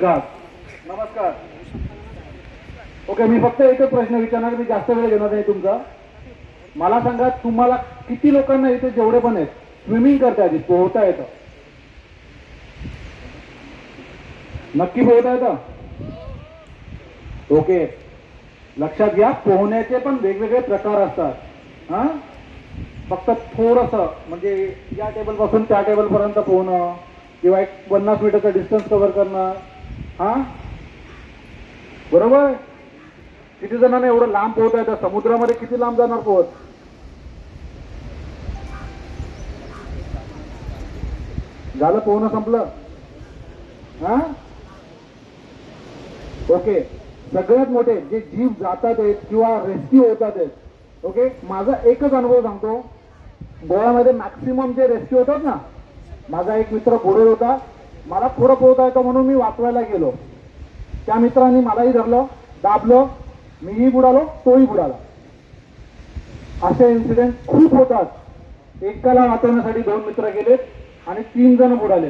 सुनील नमस्कार. ओके मी फक्त एकच प्रश्न विचारणार मी जास्त वेळ घेणार नाही तुमचा. मला सांगा तुम्हाला किती लोकांना इथे जेवढे पण आहेत स्विमिंग करता येते पोहता येतं? नक्की पोहता येतं? ओके लक्षात घ्या पोहण्याचे पण वेगवेगळे प्रकार असतात. हा? फक्त थोडस म्हणजे या टेबलपासून त्या टेबल पर्यंत पोहणं किंवा एक पन्नास मीटरचा डिस्टन्स कव्हर करणं हा? बरोबर? किती जणांना एवढं लांब पोहता येतं समुद्रामध्ये किती लांब जाणार पोहत? झालं पोहणं संपलं. हा? ओके. सगळ्यात मोठे जे जीव जातात आहेत किंवा रेस्क्यू होतात आहेत ओके? माझा एकच अनुभव सांगतो. गोव्यामध्ये मॅक्सिमम जे रेस्क्यू होतात ना माझा एक मित्र पुढे होता. मला थोडं पोहता येतं म्हणून मी वाचवायला गेलो. त्या मित्रांनी मलाही धरलं दाबलं मीही बुडालो तोही बुडाला. असे इन्सिडेंट खूप होतात. एकाला वाचवण्यासाठी दोन मित्र गेलेत आणि तीन जण बुडाले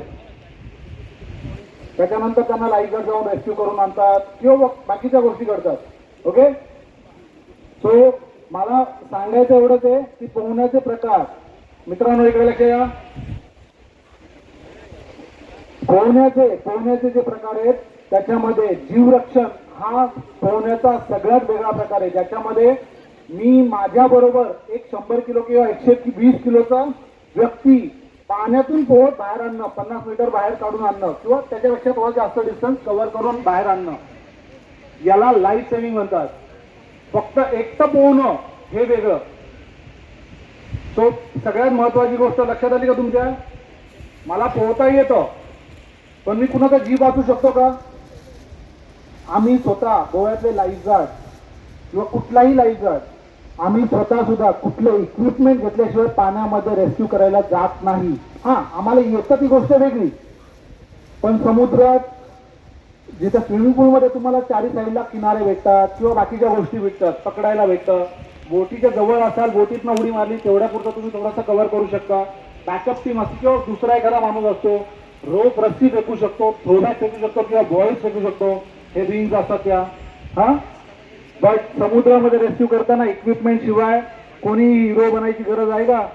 त्याच्यानंतर त्यांना लाईफगार्ड जाऊन रेस्क्यू करून आणतात किंवा बाकीच्या गोष्टी करतात ओके सो मला सांगायचं एवढंच आहे की पोहण्याचे प्रकार. मित्रांनो इकडे लक्ष या पोहण्याचे पोहण्याचे जे प्रकार आहेत त्याच्यामध्ये जीवरक्षण हा पोहण्याचा सगळ्यात वेगळा प्रकार आहे. ज्याच्यामध्ये मी माझ्या बरोबर एक शंभर किलो किंवा एकशे वीस किलोचा व्यक्ती पाण्यातून पोहत बाहेर आणणं पन्नास मीटर बाहेर काढून आणणं किंवा त्याच्यापेक्षा थोडा जास्त डिस्टन्स कव्हर करून बाहेर आणणं. याला लाईफ सेव्हिंग म्हणतात. फक्त एकटं पोहणं हे वेगळं. सो सगळ्यात महत्वाची गोष्ट लक्षात आली का तुमच्या? मला पोहता येतं. पण मी कुणाचा जीव वाचू शकतो का? आम्ही स्वतः गोव्यातले लाईफगार्ड किंवा कुठलाही लाईफगार्ड आम्ही स्वतः सुद्धा कुठलं इक्विपमेंट घेतल्याशिवाय पाण्यामध्ये रेस्क्यू करायला जात नाही. हा आम्हाला येतं ती गोष्ट वेगळी. पण समुद्रात जिथं स्विमिंग पूलमध्ये तुम्हाला चारी साईडला किनारे भेटतात किंवा बाकीच्या गोष्टी भेटतात पकडायला भेटतं. बोटीच्या जवळ असाल बोटीतनं उडी मारली तेवढ्या पुरतं तुम्ही थोडासा कव्हर करू शकता. बॅकअप टीम असते किंवा दुसरा एखादा माणूस असतो. रोप रस्सी फेकू शकतो थोडा फेकू शकतो किंवा बॉईल्स फेकू शकतो हे रिंग्स असतात त्या. हा? बट समुद्रामध्ये रेस्क्यू करताना इक्विपमेंट शिवाय कोणी हिरो बनायची गरज आहे का?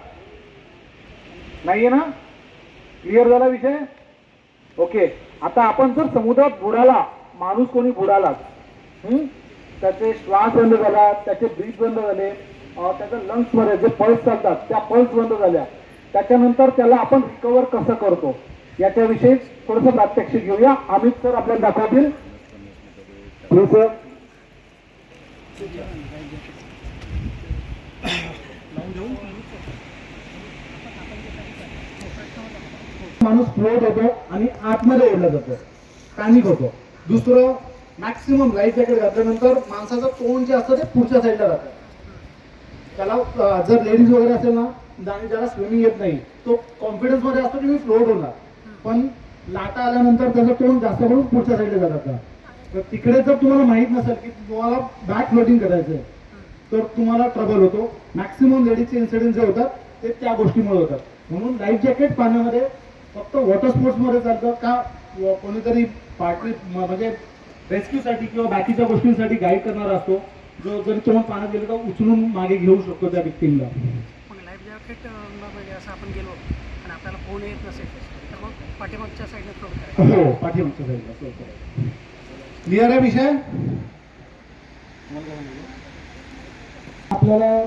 नाहीये ना? क्लिअर झाला विषय? ओके आता आपण जर समुद्रात बुडाला माणूस कोणी बुडाला त्याचे श्वास बंद झाला त्याचे ब्रीथ बंद झाले अं, त्याच्या मध्ये जे पल्स चालतात त्या पल्स बंद झाल्या. त्याच्यानंतर त्याला आपण रिकवर कसं करतो? याच्याविषयी थोडस प्रात्यक्षिक घेऊया. अमित सर आपल्याला दाखवतील. सर. माणूस फ्लोट होतो आणि आतमध्ये ओढला जातो. पॅनिक होतो. दुसरं मॅक्सिमम लाईफ जॅकेट घातल्यानंतर माणसाचं तोंड जे असतं ते पुढच्या साईडला जातं. त्याला जर लेडीज वगैरे असेल ना आणि ज्याला स्विमिंग येत नाही तो कॉन्फिडन्समध्ये असतो की मी फ्लोट होणार. पण लाटा आल्यानंतर त्याचं तोंड जास्त करून पुढच्या साईडला जातात तर तिकडे जर तुम्हाला माहीत नसेल की तुम्हाला बॅक फ्लोटिंग करायचं तर तुम्हाला ट्रबल होतो. मॅक्सिमम लेडीजचे इन्सिडेंट जे होतात ते त्या गोष्टीमुळे होतात. म्हणून लाईफ जॅकेट पाण्यामध्ये फक्त वॉटर स्पोर्ट्समध्ये चालतं का कोणीतरी पार्टी म्हणजे रेस्क्यूसाठी किंवा बाकीच्या गोष्टींसाठी गाईड करणारा असतो जो जरी तोंड पाण्यात गेलं तर उचलून मागे घेऊ शकतो त्या व्यक्तींना. मग लाईफ जॅकेट म्हणजे असं आपण गेलो आणि आपल्याला फोन येत नसेल. पाठीमागच्या साईडने फ्लोट करायचं. हो पाठीमागच्या साईडला क्लिअर आहे विषय? आपल्याला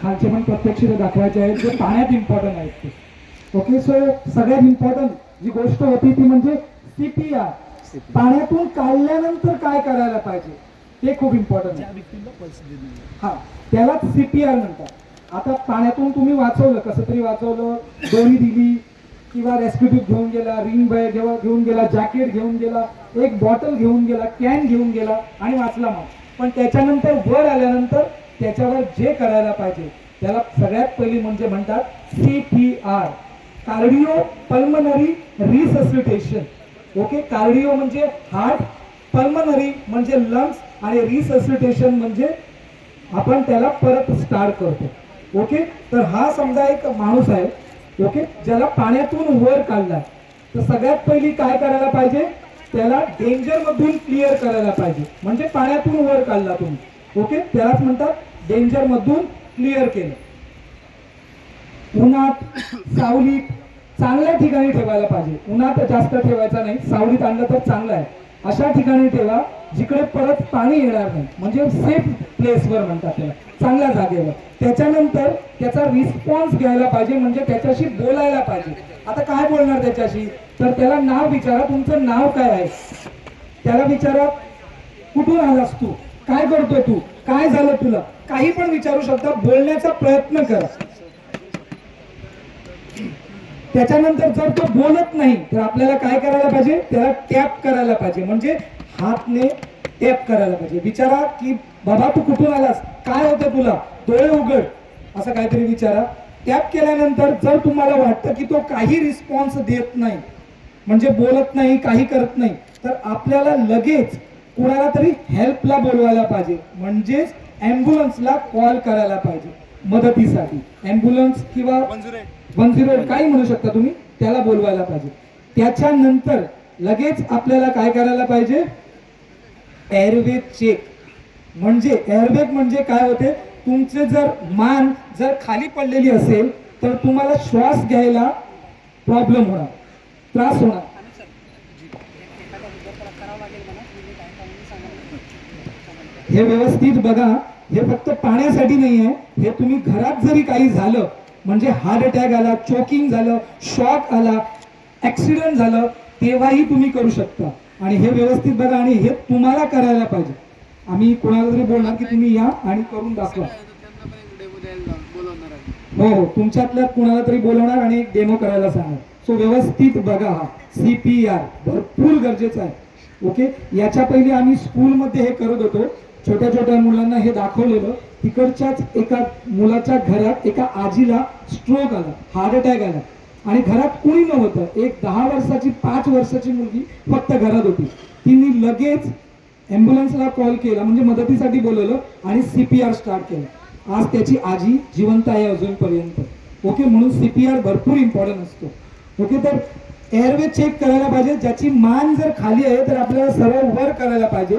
खालचे पण प्रत्यक्ष दाखवायचे आहेत जे पाण्यात इम्पॉर्टंट आहेत ते. ओके सो सगळ्यात इम्पॉर्टंट जी गोष्ट होती ती म्हणजे सीपीआर पाण्यातून काढल्यानंतर काय करायला पाहिजे ते खूप इम्पॉर्टंट आहे. हा त्यालाच सीपीआर म्हणतात. आता पाण्यातून तुम्ही वाचवलं कसं तरी वाचवलं दोरी दिली किंवा रेस्क्यू घेऊन गेला रिंग बॅग जेव्हा घेऊन गेला जॅकेट घेऊन गेला एक बॉटल घेऊन गेला कॅन घेऊन गेला आणि वाचला मग. पण त्याच्यानंतर वर आल्यानंतर त्याच्यावर जे करायला पाहिजे त्याला सगळ्यात पहिली म्हणजे म्हणतात C P R cardio pulmonary resuscitation okay cardio म्हणजे हार्ट पल्मनरी म्हणजे लंग्स आणि रिससिटेशन म्हणजे आपण त्याला परत स्टार्ट करतो. ओके तर हा समजा एक माणूस आहे ओके? ज्याला पाण्यातून वर काढला. तर सगळ्यात पहिली काय करायला पाहिजे? त्याला डेंजर मधून क्लिअर करायला पाहिजे. म्हणजे पाण्यातून वर काढला तुम्ही. ओके? त्यालाच म्हणतात डेंजर मधून क्लिअर केलं. उन्हात सावलीत चांगल्या ठिकाणी ठेवायला पाहिजे. उन्हात जास्त ठेवायचा नाही. सावलीत आणलं तर चांगलं आहे. अशा ठिकाणी ठेवा जिकडे परत पाणी येणार नाही म्हणजे सेफ प्लेसवर म्हणतात त्याला चांगल्या जागेवर. त्याच्यानंतर त्याचा रिस्पॉन्स घ्यायला पाहिजे म्हणजे त्याच्याशी बोलायला पाहिजे. आता काय बोलणार त्याच्याशी? तर त्याला नाव विचारा तुमचं नाव काय आहे? त्याला विचारा कुठून आलास तू? काय करतोय तू? काय झालं तुला? काही पण विचारू शकता बोलण्याचा प्रयत्न करा. त्याच्यानंतर जर तो बोलत नाही तर आपल्याला काय करायला पाहिजे? त्याला टॅप करायला पाहिजे. म्हणजे हातने टॅप करायला पाहिजे. विचारा की बाबा तू कुठून आलास? काय होतं तुला? डोळे उघड. असं काहीतरी विचारा. टॅप केल्यानंतर जर तुम्हाला वाटतं की तो काही रिस्पॉन्स देत नाही म्हणजे बोलत नाही काही करत नाही तर आपल्याला लगेच कुणाला तरी हेल्पला बोलवायला पाहिजे. म्हणजेच ॲम्ब्युलन्सला कॉल करायला पाहिजे मदतीसाठी. ॲम्ब्युलन्स किंवा वन झिरो काही म्हणू शकता तुम्ही? त्याला बोलवायला पाहिजे. त्याच्यानंतर लगेच आपल्याला काय करायला पाहिजे? एअरवेग चेक म्हणजे एअरवेग म्हणजे काय होते? तुमचे जर मान जर खाली पडलेली असेल तर तुम्हाला श्वास घ्यायला प्रॉब्लेम होणार. त्रास होणार. हे व्यवस्थित बघा. हे फक्त पाण्यासाठी नाही आहे हे तुम्ही घरात जरी काही झालं म्हणजे हार्ट अटॅक आला चोकिंग झालं शॉक आला ऍक्सिडेंट झालं तेव्हाही तुम्ही करू शकता. आणि हे व्यवस्थित बघा आणि हे तुम्हाला करायला पाहिजे. आम्ही कोणाला तरी बोलणार की तुम्ही या आणि करून दाखवा. हो हो तुमच्यातल्या कुणाला तरी बोलवणार आणि एक डेमो करायला सांगणार. सो व्यवस्थित बघा हा. सी पी आर भरपूर गरजेचं आहे. ओके याच्या पहिले आम्ही स्कूलमध्ये हे करत होतो. छोट्या छोट्या मुलांना हे दाखवलेलं. तिकडच्याच एका मुलाच्या घरात एका आजीला स्ट्रोक आला हार्ट अटॅक आला. आणि घरात कुणी नव्हतं. एक दहा वर्षाची पाच वर्षाची मुलगी फक्त घरात होती. तिने लगेच ॲम्ब्युलन्सला कॉल केला म्हणजे मदतीसाठी बोलवलं आणि सी पी आर स्टार्ट केलं. आज त्याची आजी जिवंत आहे अजूनपर्यंत. ओके म्हणून सी पी आर भरपूर इम्पॉर्टंट असतो. ओके तर एअरवे चेक करायला पाहिजे. ज्याची मान जर खाली आहे तर आपल्याला सरळ वर करायला पाहिजे.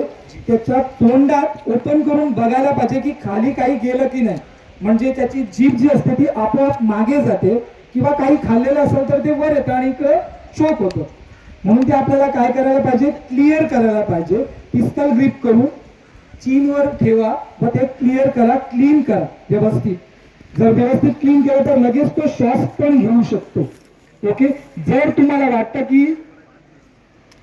त्याच्या तोंडात ओपन करून बघायला पाहिजे की खाली काही गेलं की नाही. म्हणजे त्याची जीभ जी असते ती आपोआप मागे जाते किंवा काही खाल्लेलं असेल तर ते वर येतं आणि इकडे शोक होतं. म्हणून ते आपल्याला काय करायला पाहिजे? क्लिअर करायला पाहिजे. पिस्तल ग्रीप करून चीनवर ठेवा व ते क्लिअर करा क्लीन करा व्यवस्थित. जर व्यवस्थित क्लीन केलं तर लगेच तो श्वास पण घेऊ शकतो. ओके? जर तुम्हाला वाटतं की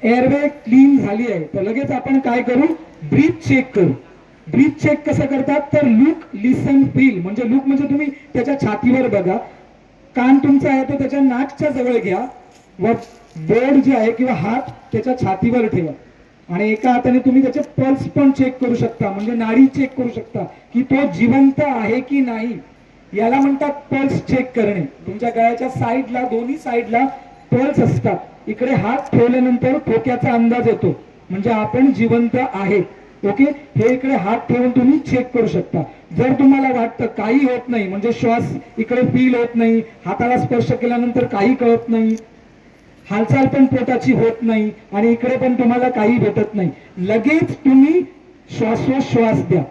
एअरवे क्लीन झाली आहे तर लगेच आपण काय करू? ब्रीथ चेक करू. ब्रीथ चेक कसं करतात? तर लुक लिसन फील म्हणजे लुक म्हणजे तुम्ही त्याच्या छातीवर बघा. कान तुमचा आहे तो त्याच्या नाकच्या जवळ घ्या. व बोर्ड जे आहे किंवा हात त्याच्या छातीवर ठेवा. आणि एका हाताने तुम्ही त्याचे पल्स पण चेक करू शकता. म्हणजे नाडी चेक करू शकता की तो जिवंत आहे की नाही. याला म्हणतात पल्स चेक करणे. तुमच्या गळ्याच्या साईडला दोन्ही साईडला पल्स असतात. इकडे हात ठेवल्यानंतर ठोक्याचा अंदाज येतो. म्हणजे आपण जिवंत आहे. ओके हे इकडे हात ठेवून तुम्ही चेक करू शकता. जर तुम्हाला वाटतं काही होत नाही म्हणजे श्वास इकडे फील होत नाही हाताला स्पर्श केल्यानंतर काही कळत नाही हालचाल पण पोटाची होत नाही आणि इकडे पण तुम्हाला काही भेटत नाही. लगेच तुम्ही श्वासोश्वास द्या.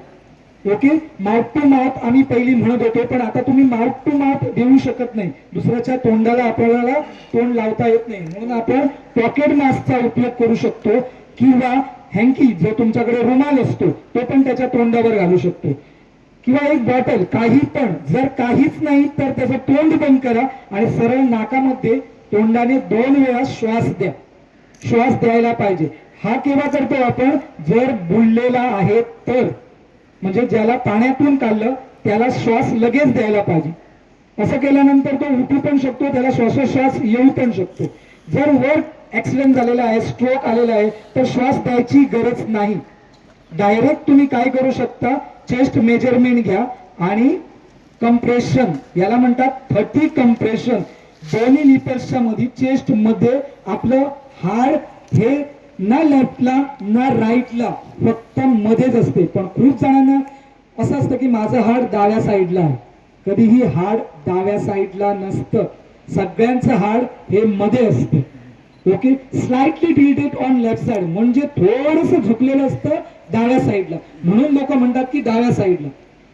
ओके? माउथ टू माउथ आम्ही पहिली म्हणत होतो पण आता तुम्ही माउथ टू माउथ देऊ शकत नाही. दुसऱ्याच्या तोंडाला आपल्याला तोंड लावता येत नाही. म्हणून आपण पॉकेट मास्कचा उपयोग करू शकतो किंवा हँकी जो तुमच्याकडे रुमाल असतो तो पण त्याच्या तोंडावर घालू शकतो. किंवा एक बॉटल काही पण जर काहीच नाही तर त्याचं तोंड बंद करा आणि सरळ नाकामध्ये तोंडाने दोन वेळा श्वास द्या. श्वास द्यायला पाहिजे. हा केव्हा करतो आपण? जर बुडलेला आहे तर. म्हणजे ज्याला पाण्यातून काढलं त्याला श्वास लगेच द्यायला पाहिजे. असं केल्यानंतर तो उठू पण शकतो त्याला श्वासोश्वास येऊ पण शकतो. जर वर ऍक्सिडेंट झालेला आहे स्ट्रोक आलेला आहे तर श्वास द्यायची गरज नाही. डायरेक्ट तुम्ही काय करू शकता चेस्ट मेजरमेंट घ्या आणि कंप्रेशन याला म्हणतात थर्टी कंप्रेशन दोन्ही लिपर्सच्या मध्ये चेस्टमध्ये आपलं हाड हे ना लेफ्टला ना राईटला फक्त मध्येच असते. पण खूप जणांना असं असतं की माझं हाड डाव्या साईडला आहे. कधीही हाड डाव्या साईडला नसतं. सगळ्यांचं हाड हे मध्ये असतं. Okay? Slightly tilted on left side म्हणजे थोडस झुकलेलं असतं डाव्या साईडला म्हणून लोक म्हणतात की डाव्या साईडला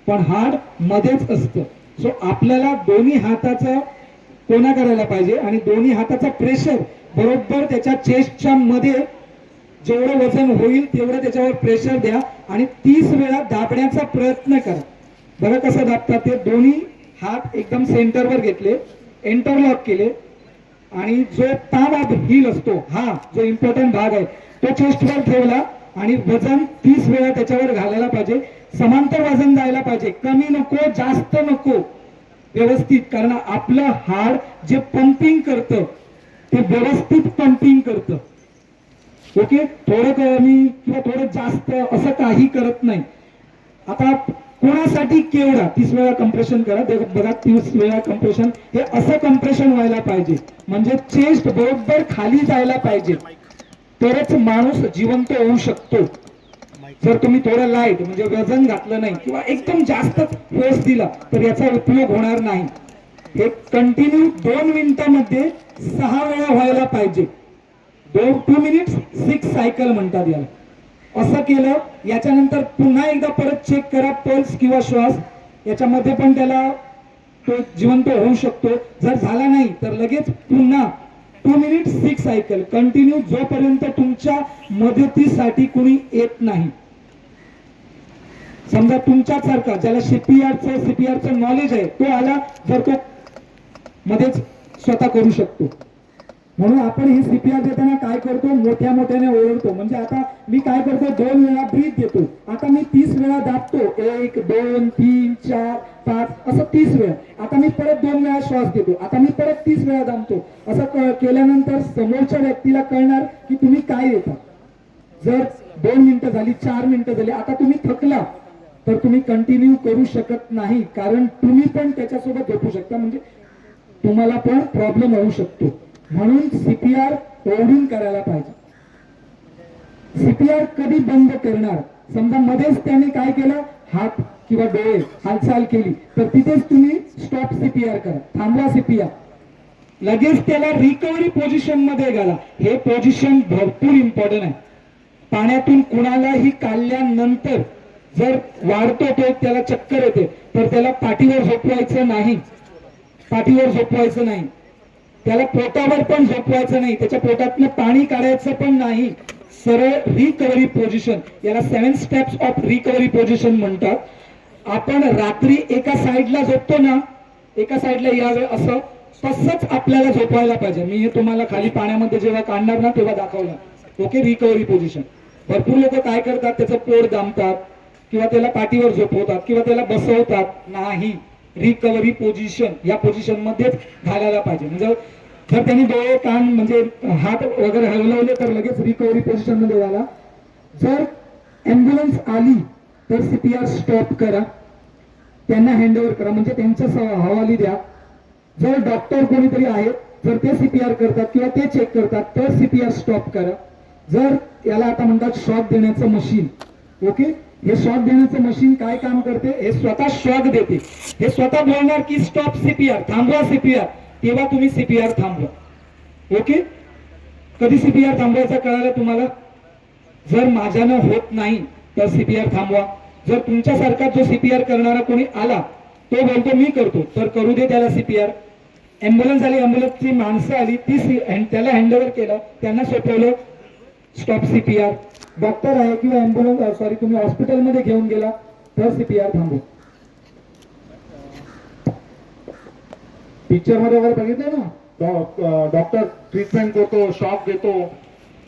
पण हाड मध्येच असतं. सो आपल्याला दोन्ही हाताचा कोणा करायला पाहिजे? आणि दोन्ही हाताचा प्रेशर बरोबर त्याच्या चेस्टच्या मध्ये जेवढं वजन होईल तेवढं त्याच्यावर प्रेशर द्या आणि तीस वेळा दाबण्याचा प्रयत्न करा. बघा कसं दाबतात ते? दोन्ही हात एकदम सेंटरवर घेतले एंटरलॉक केले आणि जो ताम हिल असतो हा जो इम्पॉर्टंट भाग आहे तो चेस्टवर ठेवला आणि वजन तीस वेळा त्याच्यावर घालायला पाहिजे. समांतर वजन जायला पाहिजे. कमी नको जास्त नको. व्यवस्थित कारण आपलं हाड जे पंपिंग करतं ते व्यवस्थित पंपिंग करतं. ओके थोडं कमी किंवा थोडं जास्त असं काही करत नाही. आता कोणासाठी केवढा? तीस वेळा कंप्रेशन करा. बघा तीस वेळा कंप्रेशन हे असं कंप्रेशन व्हायला पाहिजे. म्हणजे चेस्ट बरोबर खाली जायला पाहिजे. तरच माणूस जिवंत होऊ शकतो. जर तुम्ही थोडं लाइट म्हणजे वजन घातलं नाही किंवा एकदम जास्त फोर्स दिला तर याचा उपयोग होणार नाही. हे कंटिन्यू दोन मिनिटांमध्ये सहा वेळा व्हायला पाहिजे. दोन टू मिनिट्स सिक्स सायकल म्हणतात याला. असं केलं याच्यानंतर पुन्हा एकदा परत चेक करा पल्स किंवा श्वास. याच्यामध्ये पण त्याला तो जिवंत होऊ शकतो. जर झाला नाही तर लगेच पुन्हा two minute six cycle continue जोपर्यंत तुमच्या मदतीसाठी कुणी येत नाही. समजा तुमच्यासारखा ज्याला सीपीआरचं सीपीआरचं नॉलेज आहे तो आला जर तो मध्येच स्वतः करू शकतो. म्हणून आपण ही सीपीआर देताना काय करतो? मोठ्या मोठ्याने ओरडतो म्हणजे आता मी काय करतो? दोन वेळा ब्रीथ घेतो आता मी तीस वेळा दाबतो. एक दोन तीन चार पाच असं तीस वेळा. आता मी परत दोन वेळा श्वास घेतो. आता मी परत तीस वेळा दाबतो. असं केल्यानंतर समोरच्या व्यक्तीला कळणार की तुम्ही काय देता जर दोन मिनिटं झाली चार मिनिटं झाली आता तुम्ही थकला तर तुम्ही कंटिन्यू करू शकत नाही. कारण तुम्ही पण त्याच्यासोबत झोपू शकता. म्हणजे तुम्हाला पण प्रॉब्लेम होऊ शकतो. म्हणून सीपीआर ओढून करायला पाहिजे. सीपीआर कधी बंद करणार? समजा मध्येच त्याने काय केलं? हात किंवा डोळे हालचाल केली तर तिथेच तुम्ही स्टॉप सीपीआर करा. थांबवा सीपीआर लगेच त्याला रिकव्हरी पोझिशनमध्ये घाला. हे पोझिशन भरपूर इम्पॉर्टंट आहे. पाण्यातून कुणालाही काढल्यानंतर जर वाढतो तो त्याला चक्कर येते. तर त्याला पाठीवर झोपवायचं नाही. पाठीवर झोपवायचं नाही. त्याला पोटावर पण झोपवायचं नाही त्याच्या पोटातनं पाणी काढायचं पण नाही. सरळ रिकव्हरी पोझिशन याला seven steps of recovery position म्हणतात. आपण रात्री एका साईडला झोपतो ना एका साईडला यावे असं तसंच आपल्याला झोपवायला पाहिजे. मी हे तुम्हाला खाली पाण्यामध्ये जेव्हा काढणार ना तेव्हा दाखवणार. ओके रिकव्हरी पोझिशन भरपूर लोक काय करतात त्याचं पोट दामतात किंवा त्याला पाठीवर झोपवतात किंवा त्याला बसवतात. नाही. रिकव्हरी पोझिशन या पोझिशन मध्येच घालायला पाहिजे. म्हणजे जर त्यांनी डोळे कान म्हणजे हात वगैरे हलवले तर लगेच रिकव्हरी पोझिशनमध्ये झाला जर ऍम्ब्युलन्स आली तर सीपीआर स्टॉप करा. त्यांना हँडओव्हर करा. म्हणजे त्यांच्या हवाली द्या. जर डॉक्टर कोणीतरी आहेत जर ते सीपीआर करतात किंवा ते चेक करतात तर सीपीआर स्टॉप करा. जर याला आता म्हणतात शॉक देण्याचं मशीन ओके हे शॉक देण्याचं मशीन काय काम करते? हे स्वतः शॉक देते. हे स्वतः बोलणार की स्टॉप सीपीआर थांबवा सीपीआर तेव्हा तुम्ही सीपीआर थांबवा. ओके? कधी सीपीआर थांबवायचा कळालं तुम्हाला? जर माझ्यानं होत नाही तर सीपीआर थांबवा. जर तुमच्यासारखा जो सीपीआर करणारा कोणी आला तो बोलतो मी करतो. तर करू दे त्याला सीपीआर ॲम्ब्युलन्स आली ॲम्ब्युलन्सची माणसं आली ती सी- त्याला हँडओव्हर केलं त्यांना सोपवलं स्टॉप सीपीआर डॉक्टर आहे किंवा ॲम्ब्युलन्स सॉरी तुम्ही हॉस्पिटलमध्ये घेऊन गेला तर सीपीआर थांबू पिक्चरमध्ये वगैरे बघितलं ना? डॉक्टर ट्रीटमेंट करतो शॉक देतो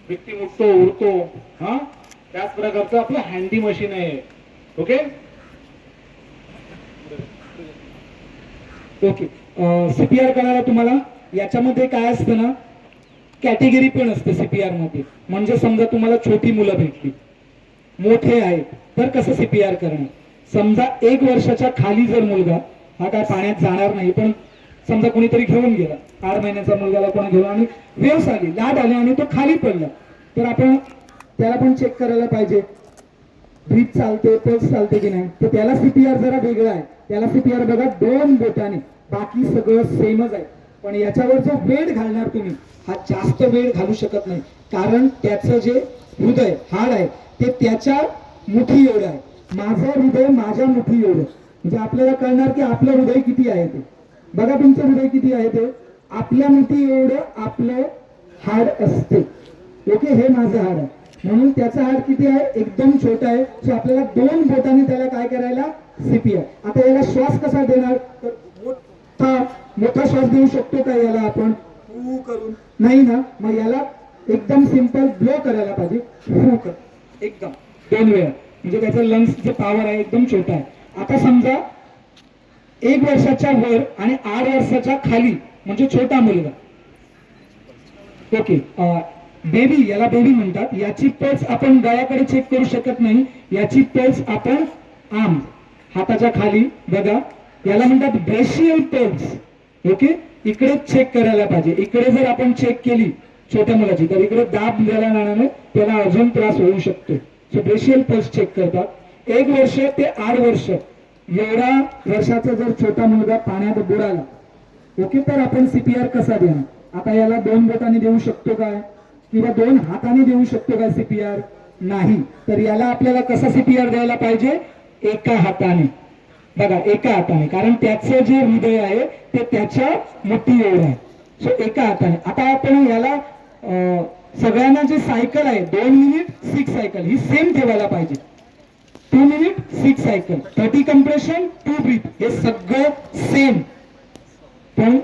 व्यक्ती उठतो उडतो. हा? त्याच प्रकारचं आपलं हँडी मशीन आहे. ओके ओके सीपीआर करायला तुम्हाला याच्यामध्ये काय असतं ना कॅटेगरी पण असते सीपीआरमध्ये. म्हणजे समजा तुम्हाला छोटी मुलं भेटली. मोठे आहेत. तर कसं सीपीआर करणार समजा एक वर्षाच्या खाली जर मुलगा हा काय पाण्यात जाणार नाही पण समजा कोणीतरी घेऊन गेला. आठ महिन्याचा मुलगाला कोणी घेऊन आणि वेव्स आली लाट आली आणि तो खाली पडला. तर आपण त्याला पण चेक करायला पाहिजे. ब्रीथ चालते पल्स चालते की नाही? तर त्याला सीपीआर जरा वेगळा आहे. त्याला सीपीआर बघा दोन बोटाने. बाकी सगळं सेमच आहे. पण याच्यावर जो वेळ घालणार तुम्ही हा जास्त वेळ घालू शकत नाही. कारण त्याचं जे हृदय हाड आहे ते त्याच्या मुठी एवढं आहे. माझं हृदय माझ्या मुठी एवढं म्हणजे आपल्याला कळणार की आपलं हृदय किती आहे ते. बघा तुमचं हृदय किती आहे ते. आपल्या मुठी एवढं आपलं हाड असते. ओके हे माझं हाड आहे. म्हणून त्याचा हाड किती आहे? एकदम छोटा आहे. सो आपल्याला दोन बोटाने त्याला काय करायला? सीपी आहे. आता याला श्वास कसा देणार? तर मोठा मोठा श्वास देऊ शकतो का याला आपण? हू करून. नाही ना? मग याला एकदम सिंपल ब्लो करायला पाहिजे. हू कर. एकदम. दोन वेळा. म्हणजे त्याचं लंग्स जे पॉवर आहे एकदम छोटा आहे. आता समजा एक वर्षाच्या वर आणि आठ वर्षाच्या खाली म्हणजे छोटा मुलगा. ओके बेबी याला बेबी म्हणतात. याची पल्स आपण गळ्याकडे चेक करू शकत नाही. याची पल्स आपण आम हाताच्या खाली बघा. याला म्हणतात ब्रेशियल टर्म्स ओके इकडे चेक करायला पाहिजे. इकडे जर आपण चेक केली छोट्या मुलाची तर इकडे दाब द्यायला जाणार त्याला अजून त्रास होऊ शकतो सो ब्रेशियल पल्स चेक करतात. एक वर्ष ते आठ वर्ष. एवढा वर्षाचा जर छोटा मुलगा पाण्यात बुडाला ओके तर आपण सीपीआर कसा देणार? आता याला दोन बोटाने देऊ शकतो काय? किंवा दोन हाताने देऊ शकतो काय सीपीआर नाही. तर याला आपल्याला कसा सीपीआर द्यायला पाहिजे? एका हाताने. बघा एका हाताने कारण त्याचं जे हृदय आहे ते त्याच्या मुठी एवढं आहे. सो एका हाताने आता आपण याला सगळ्यांना जे सायकल आहे दोन मिनिट सिक्स सायकल ही सेम ठेवायला पाहिजे. Two minute six cycle thirty compression two breath हे सगळं सेम पण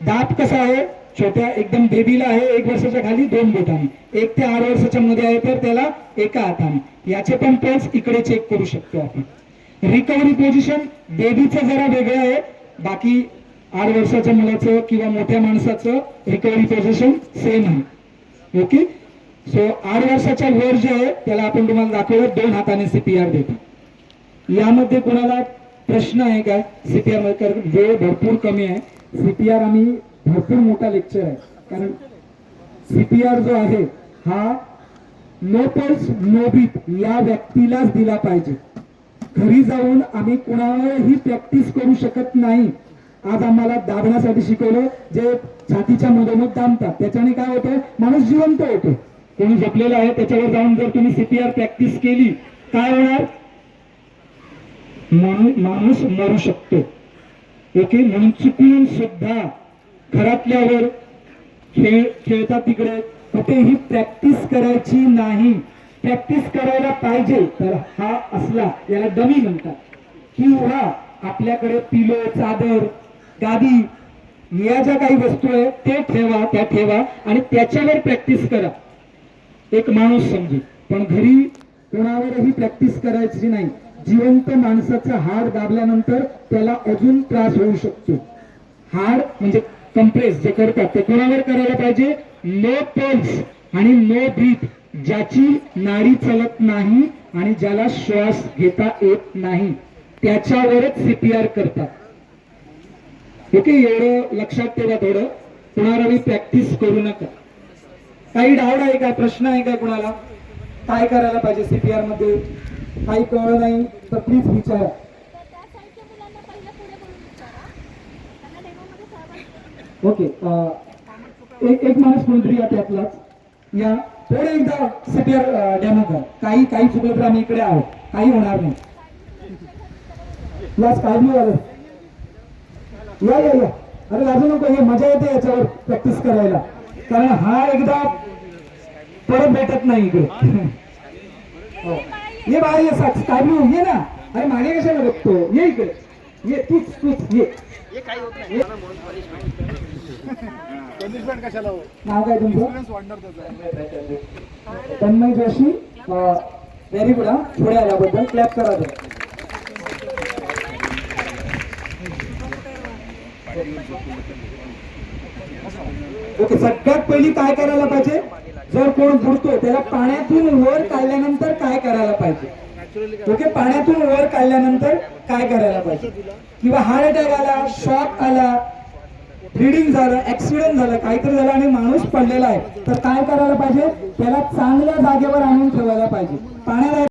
दाब कसा आहे? छोट्या एकदम बेबीला आहे एक वर्षाच्या खाली दोन बोटाने एक ते आठ वर्षाच्या मध्ये आहे तर त्याला एका हाताने याचे पण पल्स इकडे चेक करू शकतो आपण. रिकव्हरी पोझिशन बेबीचं जरा वेगळं आहे. बाकी आठ वर्षाच्या मुलाचं किंवा मोठ्या माणसाचं रिकव्हरी पोझिशन सेम आहे. ओके सो आठ वर्षाच्या वर जे आहे त्याला आपण तुम्हाला दाखवलं दोन हाताने सीपीआर देतो. यामध्ये कोणाला प्रश्न आहे काय सीपीआरमध्ये कारण वेळ भरपूर कमी आहे. सीपीआर आम्ही भरपूर मोठा लेक्चर आहे. कारण सीपीआर जो आहे हा नो पल्स नो बीट या व्यक्तीलाच दिला पाहिजे. घरी जाऊन आम्ही कुणालाही प्रॅक्टिस करू शकत नाही. आज आम्हाला दाबण्यासाठी शिकवलं जे छातीच्या मधोमध दाबतात. त्याच्याने काय होतं माणूस जिवंत होतो. कोणी झोपलेला आहे त्याच्यावर जाऊन जर तुम्ही सीपीआर प्रॅक्टिस केली काय होणार? माणूस मरू शकतो. ओके? म्हणून चुकून सुद्धा घरातल्यावर खेळ खेळतात तिकडे. कुठेही प्रॅक्टिस करायची नाही. प्रॅक्टिस करायला पाहिजे तर हा असला याला डमी म्हणतात. किंवा आपल्याकडे पिलो चादर गादी या ज्या काही वस्तू आहे ते ठेवा त्या ठेवा आणि त्याच्यावर प्रॅक्टिस करा. एक माणूस समजू. पण घरी कोणावरही प्रॅक्टिस करायची नाही. जिवंत माणसाचा हाड दाबल्यानंतर त्याला अजून त्रास होऊ शकतो. हाड म्हणजे कंप्रेस जे करतात ते कोणावर करायला पाहिजे? नो पल्स आणि नो ब्रीथ ज्याची नाडी चलत नाही आणि ज्याला श्वास घेता येत नाही त्याच्यावरच सीपीआर करतात. ओके एवढं लक्षात ठेवा थोडं. कुणाला प्रॅक्टिस करू नका. काही डाऊट आहे का? प्रश्न आहे का कुणाला? काय करायला पाहिजे सीपीआरमध्ये? काही कळलं नाही तर प्लीज विचारा. ओके अं, एक एक माणूस कोणतरी या त्यातलाच या थोडे एकदा सीपीआर डेमो कर. काही काही चुकलं तर आम्ही इकडे आहोत. काही होणार नाही. याच नाही झालं या या या. अरे लाजू नको हे मजा येते याच्यावर प्रॅक्टिस करायला. कारण हा एकदा परत भेटत नाही इकडे. हो. ये बाहेर ये साक्ष. काय ब्लू ये ना. अरे मागे कशाला बघतो? ये इकडे. ये तूच तूच ये. पनिशमेंट कशाला हो नाव काय तुमचं? Experience वाढणार त्याचा. तन्मय जोशी. व्हेरी गुड हा. पुढे आल्याबद्दल क्लॅप करा ते ओके सगळ्यात पहिली काय करायला पाहिजे? जर कोण बुडतो त्याला पाण्यातून वर काढल्यानंतर काय करायला पाहिजे? ओके पाण्यातून वर काढल्यानंतर काय करायला पाहिजे? किंवा हार्ट अटॅक आला शॉक आला ब्लिडिंग झालं ऍक्सिडेंट झालं काहीतरी झालं आणि माणूस पडलेला आहे. तर काय करायला पाहिजे? त्याला चांगल्या जागेवर आणून ठेवायला पाहिजे. पाण्याला